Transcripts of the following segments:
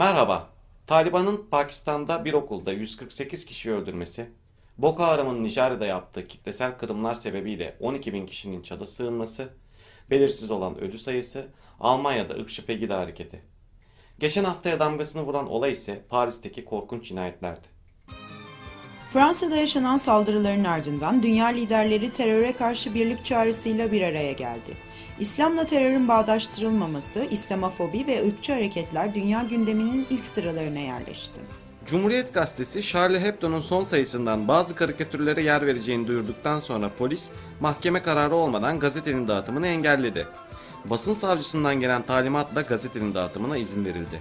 Merhaba. Taliban'ın Pakistan'da bir okulda 148 kişiyi öldürmesi, Boko Haram'ın Nijerya'da yaptığı kitlesel kırımlar sebebiyle 12 bin kişinin çadı sığınması, belirsiz olan ölü sayısı, Almanya'da ırkçı Pegida hareketi. Geçen haftaya damgasını vuran olay ise Paris'teki korkunç cinayetlerdi. Fransa'da yaşanan saldırıların ardından dünya liderleri teröre karşı birlik çağrısıyla bir araya geldi. İslam'la terörün bağdaştırılmaması, İslamofobi ve ırkçı hareketler dünya gündeminin ilk sıralarına yerleşti. Cumhuriyet Gazetesi Charlie Hebdo'nun son sayısından bazı karikatürlere yer vereceğini duyurduktan sonra polis mahkeme kararı olmadan gazetenin dağıtımını engelledi. Basın savcısından gelen talimatla gazetenin dağıtımına izin verildi.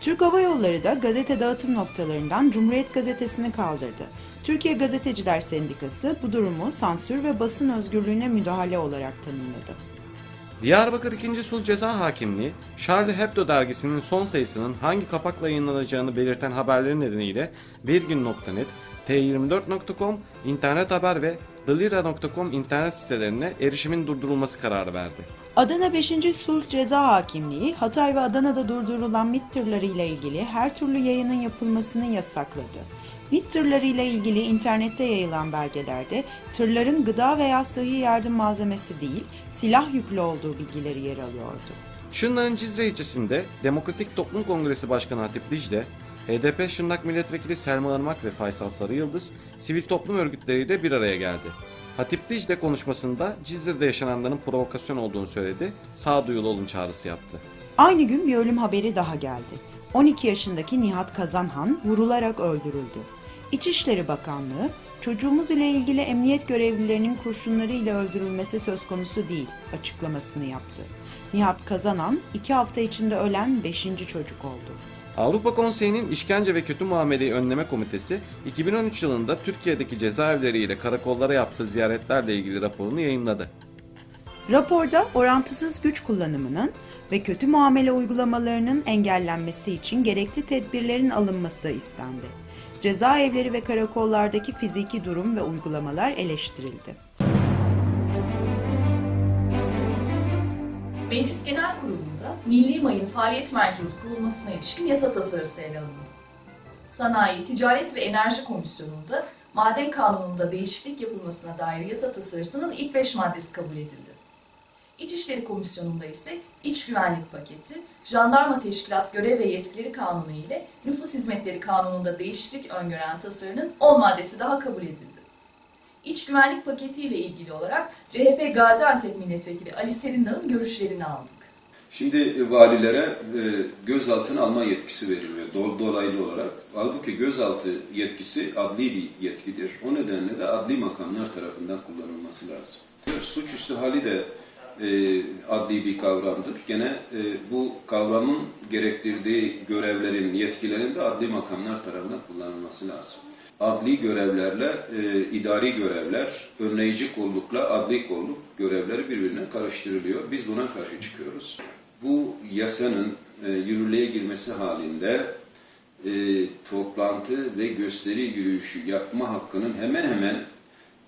Türk Hava Yolları da gazete dağıtım noktalarından Cumhuriyet Gazetesi'ni kaldırdı. Türkiye Gazeteciler Sendikası bu durumu sansür ve basın özgürlüğüne müdahale olarak tanımladı. Diyarbakır 2. Sulh Ceza Hakimliği, Charlie Hebdo dergisinin son sayısının hangi kapakla yayınlanacağını belirten haberleri nedeniyle Birgin.net, T24.com, internet haber ve Delira.com internet sitelerine erişimin durdurulması kararı verdi. Adana 5. Sulh Ceza Hakimliği, Hatay ve Adana'da durdurulan MİT ile ilgili her türlü yayının yapılmasını yasakladı. MİT tırları ile ilgili internette yayılan belgelerde tırların gıda veya sıhhi yardım malzemesi değil, silah yüklü olduğu bilgileri yer alıyordu. Şırnak'ın Cizre ilçesinde Demokratik Toplum Kongresi Başkanı Hatip Dicle, HDP Şırnak Milletvekili Selma Irmak ve Faysal Sarıyıldız sivil toplum örgütleriyle bir araya geldi. Hatip Dicle konuşmasında Cizre'de yaşananların provokasyon olduğunu söyledi, sağduyulu olun çağrısı yaptı. Aynı gün bir ölüm haberi daha geldi. 12 yaşındaki Nihat Kazanhan vurularak öldürüldü. İçişleri Bakanlığı, çocuğumuz ile ilgili emniyet görevlilerinin kurşunlarıyla öldürülmesi söz konusu değil açıklamasını yaptı. Nihat Kazanan, iki hafta içinde ölen 5. çocuk oldu. Avrupa Konseyi'nin İşkence ve Kötü Muameleyi Önleme Komitesi 2013 yılında Türkiye'deki cezaevleri ile karakollara yaptığı ziyaretlerle ilgili raporunu yayınladı. Raporda orantısız güç kullanımının ve kötü muamele uygulamalarının engellenmesi için gerekli tedbirlerin alınması istendi. Cezaevleri ve karakollardaki fiziki durum ve uygulamalar eleştirildi. Meclis Genel Kurulu'nda Milli Mayın Faaliyet Merkezi kurulmasına ilişkin yasa tasarısı ele alındı. Sanayi, Ticaret ve Enerji Komisyonu'nda Maden Kanunu'nda değişiklik yapılmasına dair yasa tasarısının ilk beş maddesi kabul edildi. İçişleri Komisyonu'nda ise İç Güvenlik Paketi, Jandarma Teşkilat Görev ve Yetkileri Kanunu ile Nüfus Hizmetleri Kanunu'nda değişiklik öngören tasarının 10 maddesi daha kabul edildi. İç güvenlik paketi ile ilgili olarak CHP Gaziantep Milletvekili Ali Serindağ'ın görüşlerini aldık. Şimdi valilere e, gözaltına alma yetkisi veriliyor do- dolaylı olarak. Halbuki gözaltı yetkisi adli bir yetkidir. O nedenle de adli makamlar tarafından kullanılması lazım. Suçüstü hali de e, adli bir kavramdır. Gene e, bu kavramın gerektirdiği görevlerin, yetkilerin de adli makamlar tarafından kullanılması lazım. Adli görevlerle e, idari görevler, önleyici kollukla adli kolluk görevleri birbirine karıştırılıyor. Biz buna karşı çıkıyoruz. Bu yasanın e, yürürlüğe girmesi halinde e, toplantı ve gösteri yürüyüşü yapma hakkının hemen hemen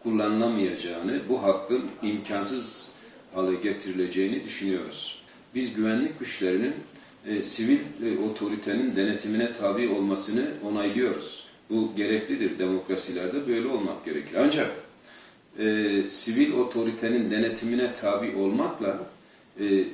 kullanılamayacağını, bu hakkın imkansız hale getirileceğini düşünüyoruz. Biz güvenlik güçlerinin e, sivil e, otoritenin denetimine tabi olmasını onaylıyoruz. Bu gereklidir demokrasilerde böyle olmak gerekir. Ancak e, sivil otoritenin denetimine tabi olmakla e,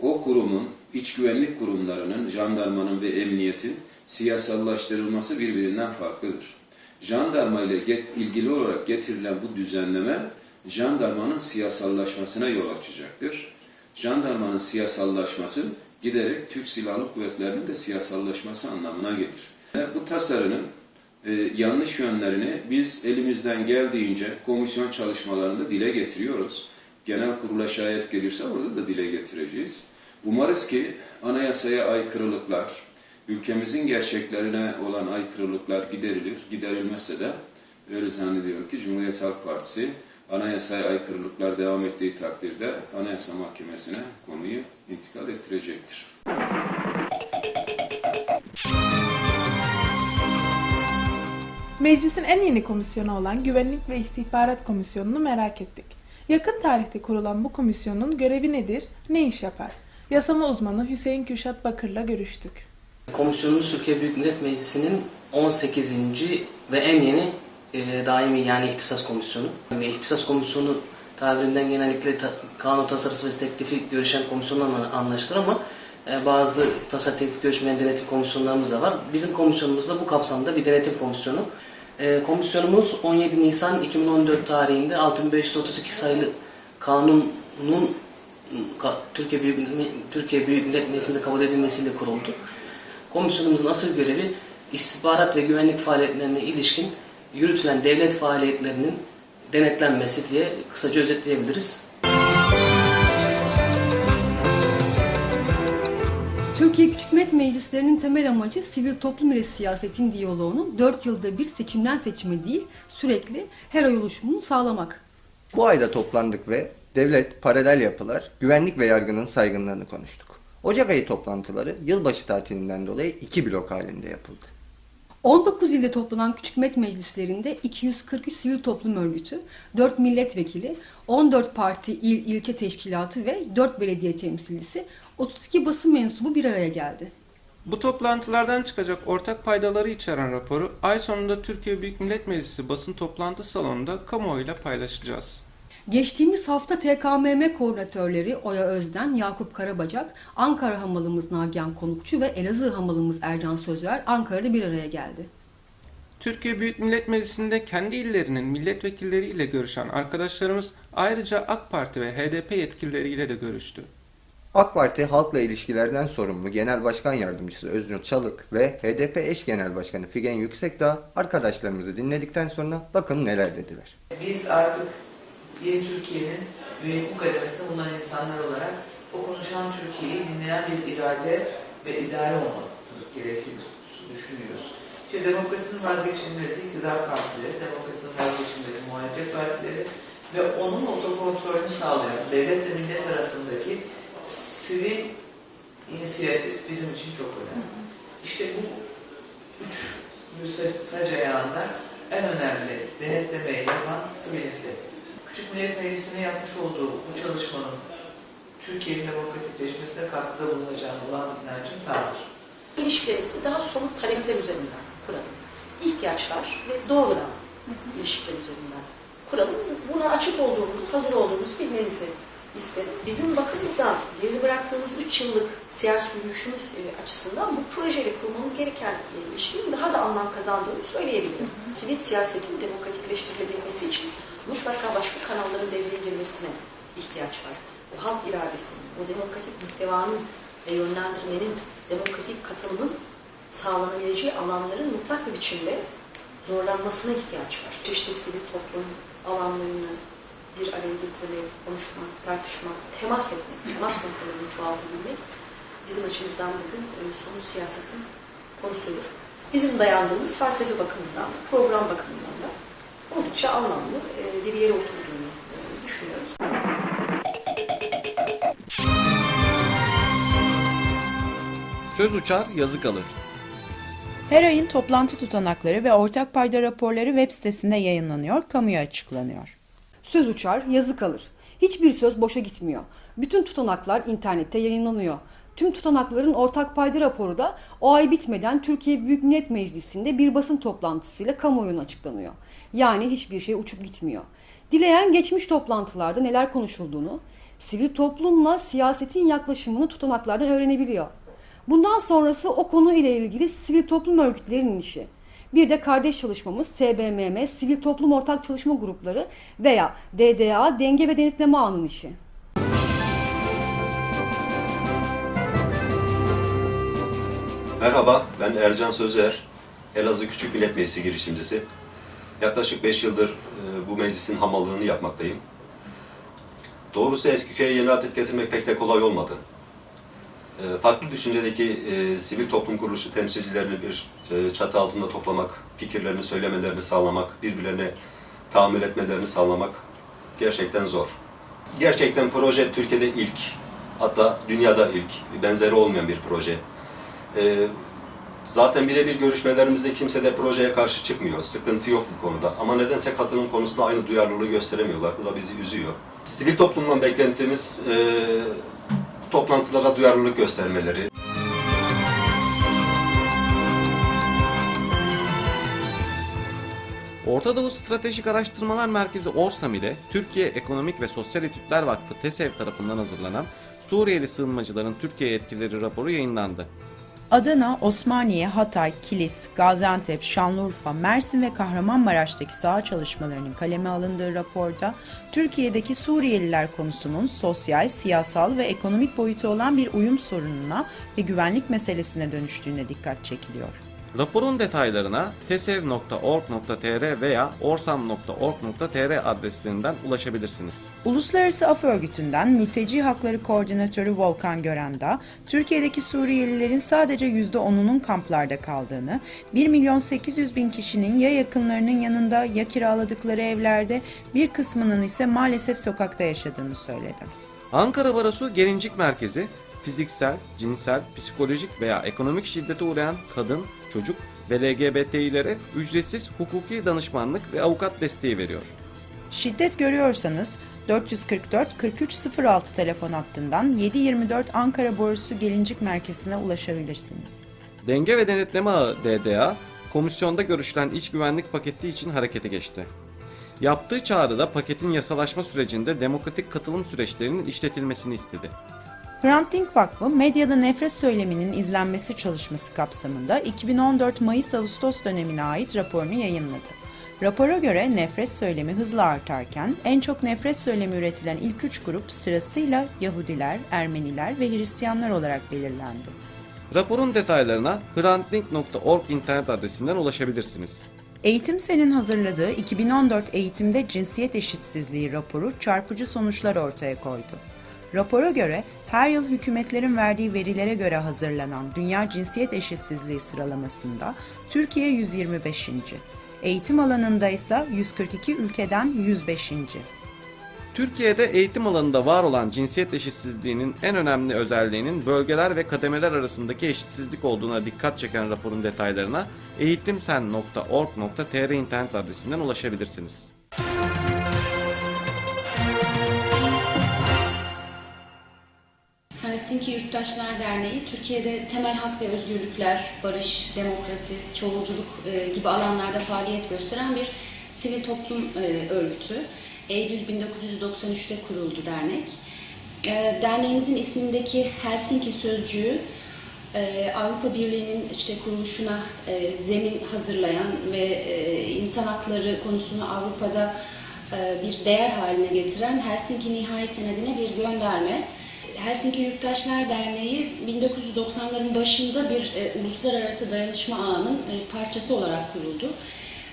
o kurumun, iç güvenlik kurumlarının, jandarmanın ve emniyetin siyasallaştırılması birbirinden farklıdır. Jandarma ile ilgili olarak getirilen bu düzenleme jandarmanın siyasallaşmasına yol açacaktır. Jandarmanın siyasallaşması giderek Türk Silahlı Kuvvetleri'nin de siyasallaşması anlamına gelir. Bu tasarının e, yanlış yönlerini biz elimizden geldiğince komisyon çalışmalarında dile getiriyoruz. Genel kurula şayet gelirse orada da dile getireceğiz. Umarız ki anayasaya aykırılıklar, ülkemizin gerçeklerine olan aykırılıklar giderilir. Giderilmezse de öyle zannediyorum ki Cumhuriyet Halk Partisi anayasaya aykırılıklar devam ettiği takdirde Anayasa Mahkemesi'ne konuyu intikal ettirecektir. Meclisin en yeni komisyonu olan Güvenlik ve İstihbarat Komisyonu'nu merak ettik. Yakın tarihte kurulan bu komisyonun görevi nedir, ne iş yapar? Yasama uzmanı Hüseyin Kürşat Bakır'la görüştük. Komisyonumuz Türkiye Büyük Millet Meclisi'nin 18. ve en yeni e, daimi yani ihtisas komisyonu. İhtisas komisyonu tabirinden genellikle kanun tasarısı ve teklifi görüşen komisyonlarla anlaşılır ama e, bazı tasarı teklif görüşmeyen denetim komisyonlarımız da var. Bizim komisyonumuz da bu kapsamda bir denetim komisyonu. E, komisyonumuz 17 Nisan 2014 tarihinde 6532 sayılı kanunun ka- Türkiye Büyük, Türkiye Büyük Millet Meclisi'nde kabul edilmesiyle kuruldu. Komisyonumuzun asıl görevi istihbarat ve güvenlik faaliyetlerine ilişkin yürütülen devlet faaliyetlerinin denetlenmesi diye kısaca özetleyebiliriz. Türkiye Küçük Millet Meclislerinin temel amacı sivil toplum ile siyasetin diyaloğunu 4 yılda bir seçimden seçime değil sürekli her ay oluşumunu sağlamak. Bu ayda toplandık ve devlet, paralel yapılar, güvenlik ve yargının saygınlığını konuştuk. Ocak ayı toplantıları yılbaşı tatilinden dolayı iki blok halinde yapıldı. 19 ilde toplanan Küçük Millet Meclislerinde 243 sivil toplum örgütü, 4 milletvekili, 14 parti il ilçe teşkilatı ve 4 belediye temsilcisi, 32 basın mensubu bir araya geldi. Bu toplantılardan çıkacak ortak paydaları içeren raporu ay sonunda Türkiye Büyük Millet Meclisi basın toplantı salonunda kamuoyuyla paylaşacağız. Geçtiğimiz hafta TKMM koordinatörleri Oya Özden, Yakup Karabacak, Ankara hamalımız Nagihan Konukçu ve Elazığ hamalımız Ercan Sözler Ankara'da bir araya geldi. Türkiye Büyük Millet Meclisi'nde kendi illerinin milletvekilleriyle görüşen arkadaşlarımız ayrıca AK Parti ve HDP yetkilileriyle de görüştü. AK Parti Halkla İlişkilerden sorumlu Genel Başkan Yardımcısı Öznur Çalık ve HDP eş Genel Başkanı Figen Yüksekdağ arkadaşlarımızı dinledikten sonra bakın neler dediler. Biz artık yeni Türkiye'nin yönetim kademesinde bulunan insanlar olarak o konuşan Türkiye'yi dinleyen bir irade ve idare olması gerektiğini düşünüyoruz. İşte demokrasinin vazgeçilmezi iktidar partileri, demokrasinin vazgeçilmezi muhalefet partileri ve onun otokontrolünü sağlayan devlet ve millet arasındaki sivil inisiyatif bizim için çok önemli. İşte bu üç sac ayağında en önemli denetlemeyi yapan sivil inisiyatif. Küçük Millet Meclisi'ne yapmış olduğu bu çalışmanın Türkiye'nin demokratikleşmesine katkıda bulunacağına olan inancım tamdır. İlişkilerimizi daha somut talepler üzerinden kuralım. İhtiyaçlar ve doğrudan ilişkiler üzerinden kuralım. Buna açık olduğumuzu, hazır olduğumuzu bilmenizi isterim. Bizim bakımızdan geride bıraktığımız 3 yıllık siyasi yürüyüşümüz e, açısından bu projeyle kurmamız gereken e, ilişkinin daha da anlam kazandığını söyleyebilirim. Sivil siyasetin demokratikleştirilebilmesi için mutlaka başka kanalların devreye girmesine ihtiyaç var. Bu halk iradesinin, o demokratik muhtevanın ve yönlendirmenin, demokratik katılımın sağlanabileceği alanların mutlak bir biçimde zorlanmasına ihtiyaç var. Çeşitli sivil toplum alanlarını bir araya getirmek, konuşmak, tartışmak, temas etmek, temas noktalarını çoğaltabilmek bizim açımızdan bugün e, sonu siyasetin konusudur. Bizim dayandığımız felsefe bakımından da, program bakımından da oldukça anlamlı e, bir yere oturduğunu e, düşünüyoruz. Söz uçar, yazı kalır. Her ayın toplantı tutanakları ve ortak payda raporları web sitesinde yayınlanıyor, kamuya açıklanıyor. Söz uçar, yazı kalır. Hiçbir söz boşa gitmiyor. Bütün tutanaklar internette yayınlanıyor. Tüm tutanakların ortak payda raporu da o ay bitmeden Türkiye Büyük Millet Meclisi'nde bir basın toplantısıyla kamuoyuna açıklanıyor. Yani hiçbir şey uçup gitmiyor. Dileyen geçmiş toplantılarda neler konuşulduğunu, sivil toplumla siyasetin yaklaşımını tutanaklardan öğrenebiliyor. Bundan sonrası o konu ile ilgili sivil toplum örgütlerinin işi. Bir de kardeş çalışmamız SBMM, Sivil Toplum Ortak Çalışma Grupları veya DDA, Denge ve Denetleme Ağı'nın işi. Merhaba, ben Ercan Sözer, Elazığ Küçük Millet Meclisi girişimcisi. Yaklaşık 5 yıldır e, bu meclisin hamallığını yapmaktayım. Doğrusu Eskiköy'e yeni adet getirmek pek de kolay olmadı. E, Farklı düşüncedeki e, sivil toplum kuruluşu temsilcilerini bir çatı altında toplamak, fikirlerini söylemelerini sağlamak, birbirlerine tahammül etmelerini sağlamak gerçekten zor. Gerçekten proje Türkiye'de ilk, hatta dünyada ilk, benzeri olmayan bir proje. E, zaten birebir görüşmelerimizde kimse de projeye karşı çıkmıyor. Sıkıntı yok bu konuda. Ama nedense katılım konusunda aynı duyarlılığı gösteremiyorlar. Bu da bizi üzüyor. Sivil toplumdan beklentimiz e, toplantılara duyarlılık göstermeleri. Orta Doğu Stratejik Araştırmalar Merkezi Orsam ile Türkiye Ekonomik ve Sosyal Etütler Vakfı TESEV tarafından hazırlanan Suriyeli sığınmacıların Türkiye etkileri raporu yayınlandı. Adana, Osmaniye, Hatay, Kilis, Gaziantep, Şanlıurfa, Mersin ve Kahramanmaraş'taki saha çalışmalarının kaleme alındığı raporda Türkiye'deki Suriyeliler konusunun sosyal, siyasal ve ekonomik boyutu olan bir uyum sorununa ve güvenlik meselesine dönüştüğüne dikkat çekiliyor. Raporun detaylarına tesev.org.tr veya orsam.org.tr adreslerinden ulaşabilirsiniz. Uluslararası Af Örgütü'nden Mülteci Hakları Koordinatörü Volkan Görenda, Türkiye'deki Suriyelilerin sadece %10'unun kamplarda kaldığını, 1 milyon 800 bin kişinin ya yakınlarının yanında ya kiraladıkları evlerde, bir kısmının ise maalesef sokakta yaşadığını söyledi. Ankara Barosu Gelincik Merkezi, fiziksel, cinsel, psikolojik veya ekonomik şiddete uğrayan kadın, çocuk ve LGBTİ'lere ücretsiz hukuki danışmanlık ve avukat desteği veriyor. Şiddet görüyorsanız 444 4306 telefon hattından 724 Ankara Borusu Gelincik Merkezi'ne ulaşabilirsiniz. Denge ve Denetleme Ağı DDA, komisyonda görüşülen iç güvenlik paketi için harekete geçti. Yaptığı çağrıda paketin yasalaşma sürecinde demokratik katılım süreçlerinin işletilmesini istedi. Hrant Dink Vakfı, medyada nefret söyleminin izlenmesi çalışması kapsamında 2014 Mayıs-Ağustos dönemine ait raporunu yayınladı. Rapora göre nefret söylemi hızla artarken en çok nefret söylemi üretilen ilk üç grup sırasıyla Yahudiler, Ermeniler ve Hristiyanlar olarak belirlendi. Raporun detaylarına hrantdink.org internet adresinden ulaşabilirsiniz. Eğitim Sen'in hazırladığı 2014 Eğitimde Cinsiyet Eşitsizliği raporu çarpıcı sonuçlar ortaya koydu. Rapora göre her yıl hükümetlerin verdiği verilere göre hazırlanan Dünya Cinsiyet Eşitsizliği sıralamasında Türkiye 125. Eğitim alanında ise 142 ülkeden 105. Türkiye'de eğitim alanında var olan cinsiyet eşitsizliğinin en önemli özelliğinin bölgeler ve kademeler arasındaki eşitsizlik olduğuna dikkat çeken raporun detaylarına eğitimsen.org.tr internet adresinden ulaşabilirsiniz. Helsinki Yurttaşlar Derneği, Türkiye'de temel hak ve özgürlükler, barış, demokrasi, çoğulculuk e, gibi alanlarda faaliyet gösteren bir sivil toplum e, örgütü. Eylül 1993'te kuruldu dernek. E, derneğimizin ismindeki Helsinki sözcüğü Avrupa Birliği'nin işte kuruluşuna zemin hazırlayan ve insan hakları konusunu Avrupa'da bir değer haline getiren Helsinki Nihai Senedi'ne bir gönderme. Helsinki Yurttaşlar Derneği 1990'ların başında bir e, uluslararası dayanışma ağının e, parçası olarak kuruldu.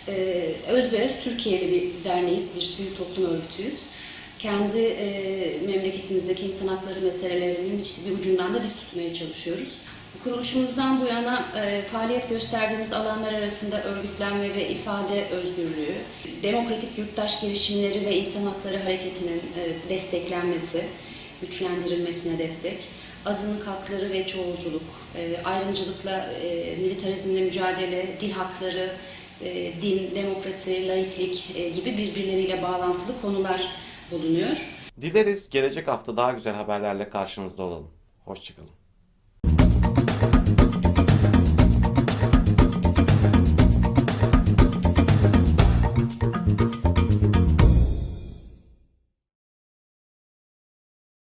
E, özbeöz Türkiye'li bir derneğiz, bir sivil toplum örgütüyüz. Kendi e, memleketimizdeki insan hakları meselelerinin işte bir ucundan da biz tutmaya çalışıyoruz. Kuruluşumuzdan bu yana e, faaliyet gösterdiğimiz alanlar arasında örgütlenme ve ifade özgürlüğü, demokratik yurttaş girişimleri ve insan hakları hareketinin e, desteklenmesi, güçlendirilmesine destek, azınlık hakları ve çoğulculuk, e, ayrımcılıkla, e, militarizmle mücadele, dil hakları, e, din, demokrasi, laiklik gibi birbirleriyle bağlantılı konular bulunuyor. Dileriz gelecek hafta daha güzel haberlerle karşınızda olalım. Hoşçakalın.